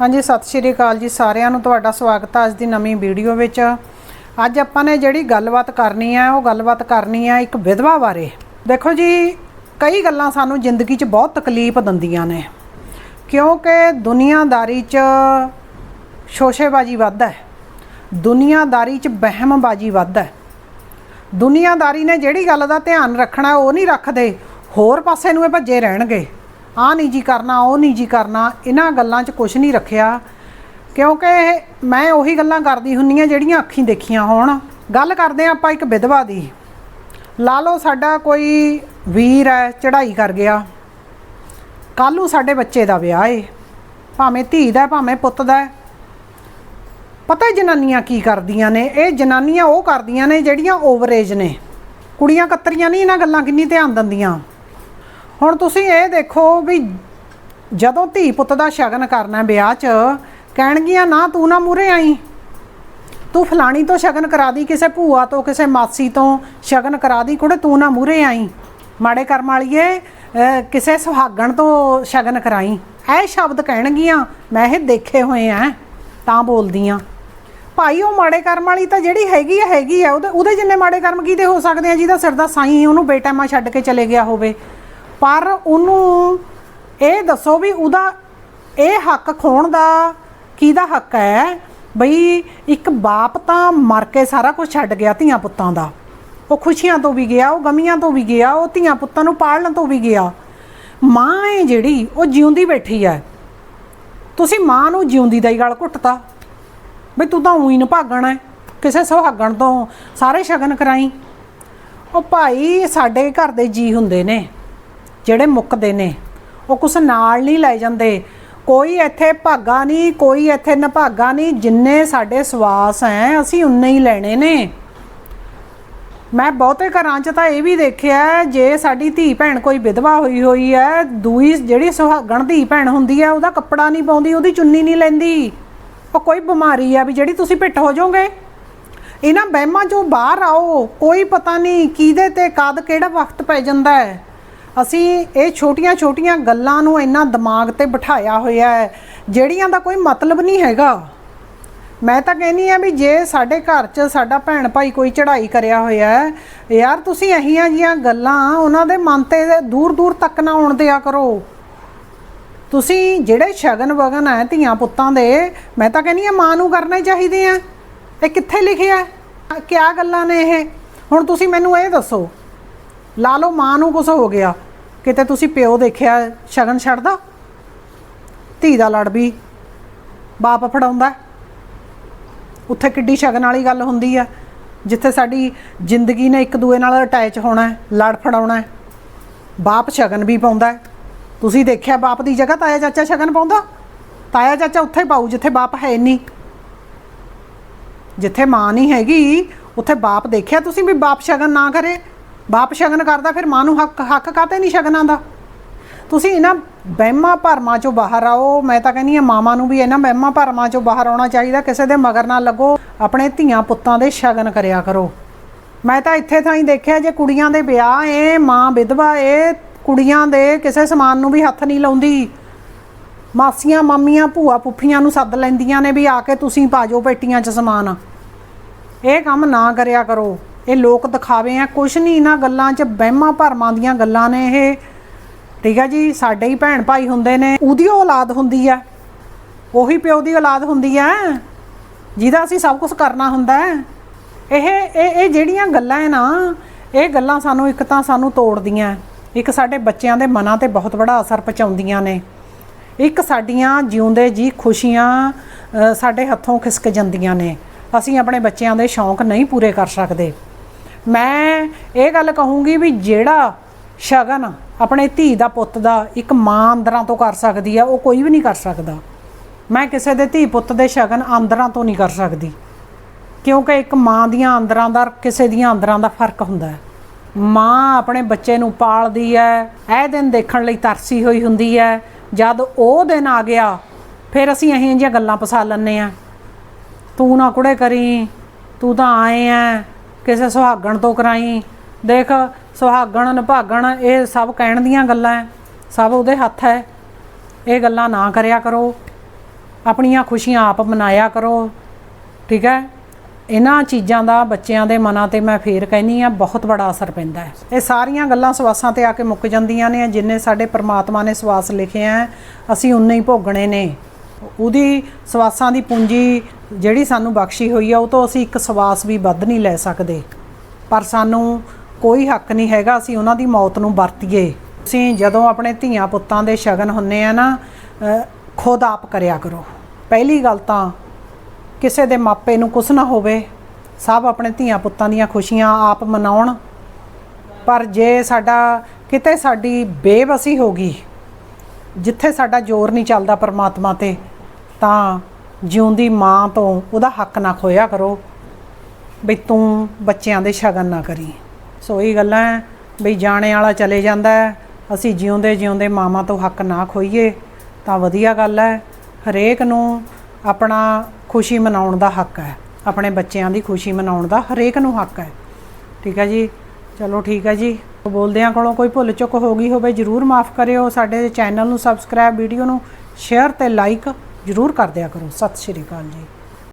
ਹਾਂਜੀ, ਸਤਿ ਸ਼੍ਰੀ ਅਕਾਲ ਜੀ ਸਾਰਿਆਂ ਨੂੰ। ਤੁਹਾਡਾ ਸਵਾਗਤ ਹੈ ਅੱਜ ਦੀ ਨਵੀਂ ਵੀਡੀਓ ਵਿੱਚ। ਅੱਜ ਆਪਾਂ ਨੇ ਜਿਹੜੀ ਗੱਲਬਾਤ ਕਰਨੀ ਹੈ ਉਹ ਗੱਲਬਾਤ ਕਰਨੀ ਹੈ ਇੱਕ ਵਿਧਵਾ ਬਾਰੇ। ਦੇਖੋ ਜੀ, ਕਈ ਗੱਲਾਂ ਸਾਨੂੰ ਜ਼ਿੰਦਗੀ 'ਚ ਬਹੁਤ ਤਕਲੀਫ ਦਿੰਦੀਆਂ ਨੇ। ਕਿਉਂਕਿ ਦੁਨੀਆਦਾਰੀ 'ਚ ਸ਼ੋਸ਼ੇਬਾਜ਼ੀ ਵੱਧ ਹੈ। ਦੁਨੀਆਦਾਰੀ 'ਚ ਵਹਿਮਬਾਜ਼ੀ ਵੱਧ ਹੈ। ਦੁਨੀਆਦਾਰੀ ਨੇ ਜਿਹੜੀ ਗੱਲ ਦਾ ਧਿਆਨ ਰੱਖਣਾ, ਉਹ ਨਹੀਂ ਰੱਖਦੇ। ਹੋਰ ਪਾਸੇ ਨੂੰ ਇਹ ਭੱਜੇ ਰਹਿਣਗੇ। ਆਹ ਨਹੀਂ ਜੀ ਕਰਨਾ, ਉਹ ਨਹੀਂ ਜੀ ਕਰਨਾ, ਇਹਨਾਂ ਗੱਲਾਂ 'ਚ ਕੁਝ ਨਹੀਂ ਰੱਖਿਆ। ਕਿਉਂਕਿ ਮੈਂ ਉਹੀ ਗੱਲਾਂ ਕਰਦੀ ਹੁੰਨੀ ਆ ਜਿਹੜੀਆਂ ਅੱਖੀਂ ਦੇਖੀਆਂ ਹੋਣ। ਗੱਲ ਕਰਦੇ ਆ ਆਪਾਂ ਇੱਕ ਵਿਧਵਾ ਦੀ। ਲਾ ਲਓ ਸਾਡਾ ਕੋਈ ਵੀਰ ਹੈ, ਚੜ੍ਹਾਈ ਕਰ ਗਿਆ। ਕੱਲ੍ਹ ਨੂੰ ਸਾਡੇ ਬੱਚੇ ਦਾ ਵਿਆਹ ਏ। ਭਾਵੇਂ ਧੀ ਦਾ ਭਾਵੇਂ ਪੁੱਤ ਦਾ ਪਤਾ ਜਨਾਨੀਆਂ ਕੀ ਕਰਦੀਆਂ ਨੇ? ਇਹ ਜਨਾਨੀਆਂ ਉਹ ਕਰਦੀਆਂ ਨੇ ਜਿਹੜੀਆਂ ਓਵਰੇਜ ਨੇ। ਕੁੜੀਆਂ ਕਤਰੀਆਂ ਨਹੀਂ ਇਹਨਾਂ ਗੱਲਾਂ ਕਿੰਨੀ ਧਿਆਨ ਦਿੰਦੀਆਂ। ਹੁਣ ਤੁਸੀਂ ਇਹ ਦੇਖੋ ਵੀ ਜਦੋਂ ਧੀ ਪੁੱਤ ਦਾ ਸ਼ਗਨ ਕਰਨਾ ਵਿਆਹ 'ਚ, ਕਹਿਣਗੀਆਂ, ਨਾ, ਤੂੰ ਨਾ ਮੂਰੇ ਆਈ। ਤੂੰ ਫਲਾਣੀ ਤੋਂ ਸ਼ਗਨ ਕਰਾ ਦੀ, ਕਿਸੇ ਭੂਆ ਤੋਂ, ਕਿਸੇ ਮਾਸੀ ਤੋਂ ਸ਼ਗਨ ਕਰਾ ਦੀ ਕੁੜੇ, ਤੂੰ ਨਾ ਮੂਰੇ ਆਈ। ਮਾੜੇ ਕਰਮ ਵਾਲੀਏ ਕਿਸੇ ਸੁਹਾਗਣ ਤੋਂ ਸ਼ਗਨ ਕਰਾਈ। ਇਹ ਸ਼ਬਦ ਕਹਿਣਗੀਆਂ, ਮੈਂ ਇਹ ਦੇਖੇ ਹੋਏ ਆ ਤਾਂ ਬੋਲਦੀਆਂ। ਭਾਈ, ਉਹ ਮਾੜੇ ਕਰਮ ਵਾਲੀ ਤਾਂ ਜਿਹੜੀ ਹੈਗੀ ਆ ਹੈਗੀ ਆ, ਉਹਦੇ ਉਹਦੇ ਜਿੰਨੇ ਮਾੜੇ ਕਰਮ ਕੀਤੇ ਹੋ ਸਕਦੇ ਆ, ਜਿਹਦਾ ਸਿਰ ਦਾ ਸਾਈਂ ਉਹਨੂੰ ਬੇਟਾਮਾ ਛੱਡ ਕੇ ਚਲੇ ਗਿਆ ਹੋਵੇ। ਪਰ ਉਹਨੂੰ ਇਹ ਦੱਸੋ ਵੀ ਉਹਦਾ ਇਹ ਹੱਕ ਖੋਣ ਦਾ ਕਿਹਦਾ ਹੱਕ ਹੈ? ਬਈ ਇੱਕ ਬਾਪ ਤਾਂ ਮਰ ਕੇ ਸਾਰਾ ਕੁਝ ਛੱਡ ਗਿਆ ਧੀਆਂ ਪੁੱਤਾਂ ਦਾ। ਉਹ ਖੁਸ਼ੀਆਂ ਤੋਂ ਵੀ ਗਿਆ, ਉਹ ਗਮੀਆਂ ਤੋਂ ਵੀ ਗਿਆ, ਉਹ ਧੀਆਂ ਪੁੱਤਾਂ ਨੂੰ ਪਾਲਣ ਤੋਂ ਵੀ ਗਿਆ। ਮਾਂ ਹੈ ਜਿਹੜੀ, ਉਹ ਜਿਉਂਦੀ ਬੈਠੀ ਹੈ। ਤੁਸੀਂ ਮਾਂ ਨੂੰ ਜਿਉਂਦੀ ਦਾ ਹੀ ਗਲ ਘੁੱਟਤਾ। ਬਈ ਤੂੰ ਤਾਂ ਉਹੀ ਨਭਾਗਣ ਹੈ। ਕਿਸੇ ਸੁਹਾਗਣ ਤੋਂ ਸਾਰੇ ਸ਼ਗਨ ਕਰਾਈ। ਉਹ ਭਾਈ ਸਾਡੇ ਘਰ ਦੇ ਜੀ ਹੁੰਦੇ ਨੇ। ਜਿਹੜੇ ਮੁੱਕਦੇ ਨੇ, ਉਹ ਕੁਛ ਨਾਲ ਨਹੀਂ ਲੈ ਜਾਂਦੇ। ਕੋਈ ਇੱਥੇ ਭਾਗਾ ਨਹੀਂ, ਕੋਈ ਇੱਥੇ ਨਭਾਗਾ ਨਹੀਂ, ਜਿੰਨੇ ਸਾਡੇ ਸਵਾਸ ਹੈ, ਅਸੀਂ ਉਨੇ ਹੀ ਲੈਣੇ ਨੇ। ਮੈਂ ਬਹੁਤੇ ਘਰਾਂ 'ਚ ਤਾਂ ਇਹ ਵੀ ਦੇਖਿਆ ਜੇ ਸਾਡੀ ਧੀ ਭੈਣ ਕੋਈ ਵਿਧਵਾ ਹੋਈ ਹੋਈ ਹੈ, ਦੂਈ ਜਿਹੜੀ ਸੁਹਾਗਣ ਧੀ ਭੈਣ ਹੁੰਦੀ ਹੈ, ਉਹਦਾ ਕੱਪੜਾ ਨਹੀਂ ਪਾਉਂਦੀ, ਉਹਦੀ ਚੁੰਨੀ ਨਹੀਂ ਲੈਂਦੀ। ਉਹ ਕੋਈ ਬਿਮਾਰੀ ਆ ਵੀ ਜਿਹੜੀ ਤੁਸੀਂ ਪਿੱਟ ਹੋ ਜਾਓਗੇ। ਇਹਨਾਂ ਬਹਿਮਾਂ 'ਚੋਂ ਬਾਹਰ ਆਓ, ਕੋਈ ਪਤਾ ਨਹੀਂ ਕਿਹਦੇ ਤੇ ਕਦ ਕਿਹੜਾ ਵਕਤ ਪੈ ਜਾਂਦਾ ਹੈ। ਅਸੀਂ ਇਹ ਛੋਟੀਆਂ-ਛੋਟੀਆਂ ਗੱਲਾਂ ਨੂੰ ਇੰਨਾ ਦਿਮਾਗ ਤੇ ਬਿਠਾਇਆ ਹੋਇਆ ਹੈ, ਜਿਹੜੀਆਂ ਦਾ ਕੋਈ ਮਤਲਬ ਨਹੀਂ ਹੈਗਾ। ਮੈਂ ਤਾਂ ਕਹਿੰਨੀ ਆ ਵੀ ਜੇ ਸਾਡੇ ਘਰ 'ਚ ਸਾਡਾ ਭੈਣ ਭਾਈ ਕੋਈ ਚੜ੍ਹਾਈ ਕਰਿਆ ਹੋਇਆ ਹੈ, ਯਾਰ ਤੁਸੀਂ ਅਹੀਆਂ ਜੀਆਂ ਗੱਲਾਂ ਉਹਨਾਂ ਦੇ ਮਨ ਤੇ ਦੂਰ ਦੂਰ ਤੱਕ ਨਾ ਆਉਣ ਦਿਆ ਕਰੋ। ਤੁਸੀਂ ਜਿਹੜੇ ਸ਼ਗਨ ਵਗਨ ਹੈ ਧੀਆਂ ਪੁੱਤਾਂ ਦੇ, ਮੈਂ ਤਾਂ ਕਹਿੰਨੀ ਆ ਮਾਂ ਨੂੰ ਕਰਨੇ ਚਾਹੀਦੇ ਆ। ਇਹ ਕਿੱਥੇ ਲਿਖਿਆ ਹੈ? ਕਿਆ ਗੱਲਾਂ ਨੇ ਇਹ? ਹੁਣ ਤੁਸੀਂ ਮੈਨੂੰ ਇਹ ਦੱਸੋ। ਲਾ ਲਓ ਮਾਂ ਨੂੰ ਕੁਝ ਹੋ ਗਿਆ। ਕਿਤੇ ਤੁਸੀਂ ਪਿਓ ਦੇਖਿਆ ਸ਼ਗਨ ਛੱਡਦਾ? ਧੀ ਦਾ ਲੜ ਵੀ ਬਾਪ ਫੜਾਉਂਦਾ ਉੱਥੇ ਕਿੱਡੀ ਸ਼ਗਨ ਵਾਲੀ ਗੱਲ ਹੁੰਦੀ ਆ ਜਿੱਥੇ ਸਾਡੀ ਜ਼ਿੰਦਗੀ ਨੇ ਇੱਕ ਦੂਏ ਨਾਲ ਅਟੈਚ ਹੋਣਾ ਹੈ, ਲੜ ਫੜਾਉਣਾ ਹੈ। ਬਾਪ ਸ਼ਗਨ ਵੀ ਪਾਉਂਦਾ ਤੁਸੀਂ ਦੇਖਿਆ ਬਾਪ ਦੀ ਜਗ੍ਹਾ ਤਾਇਆ ਚਾਚਾ ਸ਼ਗਨ ਪਾਉਂਦਾ? ਤਾਇਆ ਚਾਚਾ ਉੱਥੇ ਪਾਉ ਜਿੱਥੇ ਬਾਪ ਹੈ ਨਹੀਂ। ਜਿੱਥੇ ਮਾਂ ਨਹੀਂ ਹੈਗੀ ਉੱਥੇ ਬਾਪ ਦੇਖਿਆ ਤੁਸੀਂ ਵੀ ਬਾਪ ਸ਼ਗਨ ਨਾ ਕਰੇ? ਬਾਪ ਸ਼ਗਨ ਕਰਦਾ, ਫਿਰ ਮਾਂ ਨੂੰ ਹੱਕ ਹੱਕ ਕਾਤੇ ਨਹੀਂ ਸ਼ਗਨਾਂ ਦਾ? ਤੁਸੀਂ ਇਹਨਾਂ ਵਹਿਮਾਂ ਭਰਮਾਂ ਚੋਂ ਬਾਹਰ ਆਓ। ਮੈਂ ਤਾਂ ਕਹਿੰਦੀ ਆ ਮਾਮਾ ਨੂੰ ਵੀ ਇਹਨਾਂ ਵਹਿਮਾਂ ਭਰਮਾਂ ਚੋਂ ਬਾਹਰ ਆਉਣਾ ਚਾਹੀਦਾ। ਕਿਸੇ ਦੇ ਮਗਰ ਨਾ ਲੱਗੋ। ਆਪਣੇ ਧੀਆਂ ਪੁੱਤਾਂ ਦੇ ਸ਼ਗਨ ਕਰਿਆ ਕਰੋ। ਮੈਂ ਤਾਂ ਇੱਥੇ ਥਾਂ ਹੀ ਦੇਖਿਆ ਜੇ ਕੁੜੀਆਂ ਦੇ ਵਿਆਹ ਏ, ਮਾਂ ਵਿਧਵਾ ਏ, ਕੁੜੀਆਂ ਦੇ ਕਿਸੇ ਸਮਾਨ ਨੂੰ ਵੀ ਹੱਥ ਨਹੀਂ ਲਾਉਂਦੀ। ਮਾਸੀਆਂ, ਮਾਮੀਆਂ, ਭੂਆ ਪੁੱਫੀਆਂ ਨੂੰ ਸੱਦ ਲੈਂਦੀਆਂ ਨੇ ਵੀ ਆ ਕੇ ਤੁਸੀਂ ਪਾਜੋ ਪੇਟੀਆਂ 'ਚ ਸਮਾਨ। ਇਹ ਕੰਮ ਨਾ ਕਰਿਆ ਕਰੋ। ਇਹ ਲੋਕ ਦਿਖਾਵੇ ਆ, ਕੁਛ ਨਹੀਂ ਇਹਨਾਂ ਗੱਲਾਂ 'ਚ, ਵਹਿਮਾਂ ਭਰਮਾਂ ਦੀਆਂ ਗੱਲਾਂ ਨੇ ਇਹ। ਠੀਕ ਆ ਜੀ, ਸਾਡੇ ਹੀ ਭੈਣ ਭਾਈ ਹੁੰਦੇ ਨੇ, ਉਹਦੀ ਔਲਾਦ ਹੁੰਦੀ ਆ। ਉਹੀ ਪਿਓ ਦੀ ਔਲਾਦ ਹੁੰਦੀ ਆ। ਜਿਹਦਾ ਅਸੀਂ ਸਭ ਕੁਝ ਕਰਨਾ ਹੁੰਦਾ ਇਹ ਇਹ ਇਹ ਜਿਹੜੀਆਂ ਗੱਲਾਂ ਹੈ ਨਾ, ਇਹ ਗੱਲਾਂ ਸਾਨੂੰ ਇੱਕ ਤਾਂ ਸਾਨੂੰ ਤੋੜਦੀਆਂ ਇੱਕ ਸਾਡੇ ਬੱਚਿਆਂ ਦੇ ਮਨਾਂ ਤੇ ਬਹੁਤ ਬੜਾ ਅਸਰ ਪਹੁੰਚਾਉਂਦੀਆਂ ਨੇ। ਇੱਕ ਸਾਡੀਆਂ ਜਿਉਂਦੇ ਜੀ ਖੁਸ਼ੀਆਂ ਸਾਡੇ ਹੱਥੋਂ ਖਿਸਕ ਜਾਂਦੀਆਂ ਨੇ। ਅਸੀਂ ਆਪਣੇ ਬੱਚਿਆਂ ਦੇ ਸ਼ੌਂਕ ਨਹੀਂ ਪੂਰੇ ਕਰ ਸਕਦੇ। ਮੈਂ ਇਹ ਗੱਲ ਕਹੂੰਗੀ ਵੀ ਜਿਹੜਾ ਸ਼ਗਨ ਆਪਣੇ ਧੀ ਦਾ ਪੁੱਤ ਦਾ ਇੱਕ ਮਾਂ ਅੰਦਰਾਂ ਤੋਂ ਕਰ ਸਕਦੀ ਆ, ਉਹ ਕੋਈ ਵੀ ਨਹੀਂ ਕਰ ਸਕਦਾ। ਮੈਂ ਕਿਸੇ ਦੇ ਧੀ ਪੁੱਤ ਦੇ ਸ਼ਗਨ ਅੰਦਰਾਂ ਤੋਂ ਨਹੀਂ ਕਰ ਸਕਦੀ। ਕਿਉਂਕਿ ਇੱਕ ਮਾਂ ਦੀਆਂ ਅੰਦਰਾਂ ਦਾ, ਕਿਸੇ ਦੀਆਂ ਅੰਦਰਾਂ ਦਾ ਫ਼ਰਕ ਹੁੰਦਾ ਹੈ। ਮਾਂ ਆਪਣੇ ਬੱਚੇ ਨੂੰ ਪਾਲਦੀ ਹੈ, ਇਹ ਦਿਨ ਦੇਖਣ ਲਈ ਤਰਸੀ ਹੋਈ ਹੁੰਦੀ ਹੈ। ਜਦ ਉਹ ਦਿਨ ਆ ਗਿਆ, ਫਿਰ ਅਸੀਂ ਇਹੋ ਜਿਹੀਆਂ ਗੱਲਾਂ ਪਸਾ ਲੈਂਦੇ ਆ ਤੂੰ ਨਾ ਕੁੜੇ ਕਰੀ, ਤੂੰ ਤਾਂ ਆਏ ਆ ਕਿਸੇ ਸੁਹਾਗਣ ਤੋਂ ਕਰਾਈ। ਦੇਖ, ਸੁਹਾਗਣ, ਨਿਭਾਗਣ, ਇਹ ਸਭ ਕਹਿਣ ਦੀਆਂ ਗੱਲਾਂ ਹੈ ਸਭ ਉਹਦੇ ਹੱਥ ਹੈ ਇਹ ਗੱਲਾਂ ਨਾ ਕਰਿਆ ਕਰੋ। ਆਪਣੀਆਂ ਖੁਸ਼ੀਆਂ ਆਪ ਮਨਾਇਆ ਕਰੋ। ਠੀਕ ਹੈ ਇਹਨਾਂ ਚੀਜ਼ਾਂ ਦਾ ਬੱਚਿਆਂ ਦੇ ਮਨਾਂ ਤੇ ਮੈਂ ਫੇਰ ਕਹਿਨੀ ਆ ਬਹੁਤ ਬੜਾ ਅਸਰ ਪੈਂਦਾ ਹੈ ਇਹ ਸਾਰੀਆਂ ਗੱਲਾਂ ਸਵਾਸਾਂ ਤੇ ਆ ਕੇ ਮੁੱਕ ਜਾਂਦੀਆਂ ਨੇ, ਜਿੰਨੇ ਸਾਡੇ ਪ੍ਰਮਾਤਮਾ ਨੇ ਸਵਾਸ ਲਿਖੇ ਆ ਅਸੀਂ ਉਨੇ ਹੀ ਭੋਗਣੇ ਨੇ। ਉਹਦੀ ਸਵਾਸਾਂ ਦੀ ਪੂੰਜੀ ਜਿਹੜੀ ਸਾਨੂੰ ਬਖਸ਼ੀ ਹੋਈ ਆ, ਉਹ ਤੋਂ ਅਸੀਂ ਇੱਕ ਸਵਾਸ ਵੀ ਵੱਧ ਨਹੀਂ ਲੈ ਸਕਦੇ। ਪਰ ਸਾਨੂੰ ਕੋਈ ਹੱਕ ਨਹੀਂ ਹੈਗਾ, ਅਸੀਂ ਉਹਨਾਂ ਦੀ ਮੌਤ ਨੂੰ ਵਰਤੀਏ। ਅਸੀਂ ਜਦੋਂ ਆਪਣੇ ਧੀਆਂ ਪੁੱਤਾਂ ਦੇ ਸ਼ਗਨ ਹੁੰਨੇ ਆ ਨਾ ਖੁਦ ਆਪ ਕਰਿਆ ਕਰੋ। ਪਹਿਲੀ ਗੱਲ ਤਾਂ ਕਿਸੇ ਦੇ ਮਾਪੇ ਨੂੰ ਕੁਝ ਨਾ ਹੋਵੇ, ਸਭ ਆਪਣੇ ਧੀਆਂ ਪੁੱਤਾਂ ਦੀਆਂ ਖੁਸ਼ੀਆਂ ਆਪ ਮਨਾਉਣ। ਪਰ ਜੇ ਸਾਡਾ, ਕਿਤੇ ਸਾਡੀ ਬੇਵਸੀ ਹੋ ਗਈ, ਜਿੱਥੇ ਸਾਡਾ ਜ਼ੋਰ ਨਹੀਂ ਚੱਲਦਾ ਪਰਮਾਤਮਾ ਤੇ, ਤਾਂ ਜਿਉਂਦੀ ਮਾਂ ਤੋਂ ਉਹਦਾ ਹੱਕ ਨਾ ਖੋਇਆ ਕਰੋ ਵੀ ਤੂੰ ਬੱਚਿਆਂ ਦੇ ਸ਼ਗਨ ਨਾ ਕਰੀ। ਸੋ ਇਹ ਗੱਲਾਂ ਹੈ ਵੀ ਜਾਣੇ ਵਾਲਾ ਚਲੇ ਜਾਂਦਾ ਅਸੀਂ ਜਿਉਂਦੇ ਜਿਉਂਦੇ ਮਾਵਾਂ ਤੋਂ ਹੱਕ ਨਾ ਖੋਈਏ, ਤਾਂ ਵਧੀਆ ਗੱਲ ਹੈ। ਹਰੇਕ ਨੂੰ ਆਪਣਾ ਖੁਸ਼ੀ ਮਨਾਉਣ ਦਾ ਹੱਕ ਹੈ, ਆਪਣੇ ਬੱਚਿਆਂ ਦੀ ਖੁਸ਼ੀ ਮਨਾਉਣ ਦਾ ਹਰੇਕ ਨੂੰ ਹੱਕ ਹੈ। ਠੀਕ ਹੈ ਜੀ? ਚਲੋ ਠੀਕ ਹੈ ਜੀ। ਬੋਲਦਿਆਂ ਕੋਲੋਂ ਕੋਈ ਭੁੱਲ ਚੁੱਕ ਹੋ ਗਈ ਹੋਵੇ, ਜਰੂਰ ਮਾਫ ਕਰਿਓ। ਸਾਡੇ ਚੈਨਲ ਨੂੰ ਸਬਸਕ੍ਰਾਈਬ ਵੀਡੀਓ ਨੂੰ ਸ਼ੇਅਰ ਤੇ ਲਾਈਕ ਜਰੂਰ ਕਰ ਦਿਆ ਕਰੋ। ਸਤਿ ਸ਼੍ਰੀ ਅਕਾਲ ਜੀ।